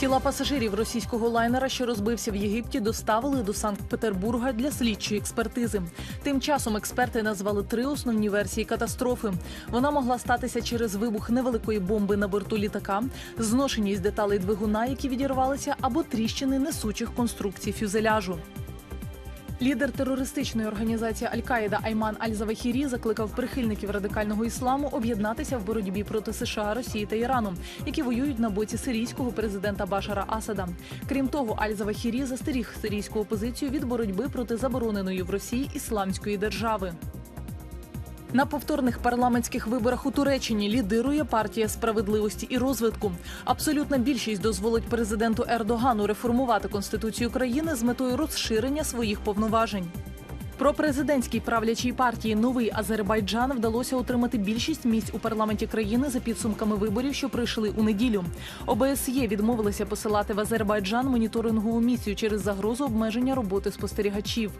Тіла пасажирів російського лайнера, що розбився в Єгипті, доставили до Санкт-Петербурга для слідчої експертизи. Тим часом експерти назвали три основні версії катастрофи. Вона могла статися через вибух невеликої бомби на борту літака, зношеність деталей двигуна, які відірвалися, або тріщини несучих конструкцій фюзеляжу. Лідер терористичної організації Аль-Каїда Айман Аль-Завахірі закликав прихильників радикального ісламу об'єднатися в боротьбі проти США, Росії та Ірану, які воюють на боці сирійського президента Башара Асада. Крім того, Аль-Завахірі застеріг сирійську опозицію від боротьби проти забороненої в Росії ісламської держави. На повторних парламентських виборах у Туреччині лідирує партія справедливості і розвитку. Абсолютна більшість дозволить президенту Ердогану реформувати конституцію країни з метою розширення своїх повноважень. Про президентській правлячій партії Новий Азербайджан вдалося отримати більшість місць у парламенті країни за підсумками виборів, що пройшли у неділю. ОБСЄ відмовилися посилати в Азербайджан моніторингову місію через загрозу обмеження роботи спостерігачів.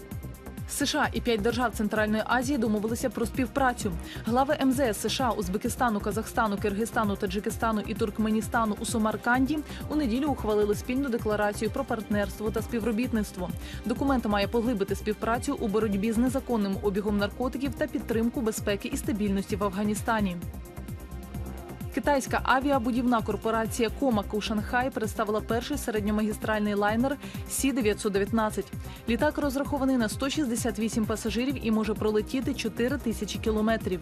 США і п'ять держав Центральної Азії домовилися про співпрацю. Глави МЗС США, Узбекистану, Казахстану, Киргизстану, Таджикистану і Туркменістану у Сумарканді. у неділю ухвалили спільну декларацію про партнерство та співробітництво. Документ має поглибити співпрацю у боротьбі з незаконним обігом наркотиків та підтримку безпеки і стабільності в Афганістані. Китайська авіабудівна корпорація Комак у Шанхай представила перший середньомагістральний лайнер Сі 919 Літак розрахований на 168 пасажирів і може пролетіти 4 тисячі кілометрів.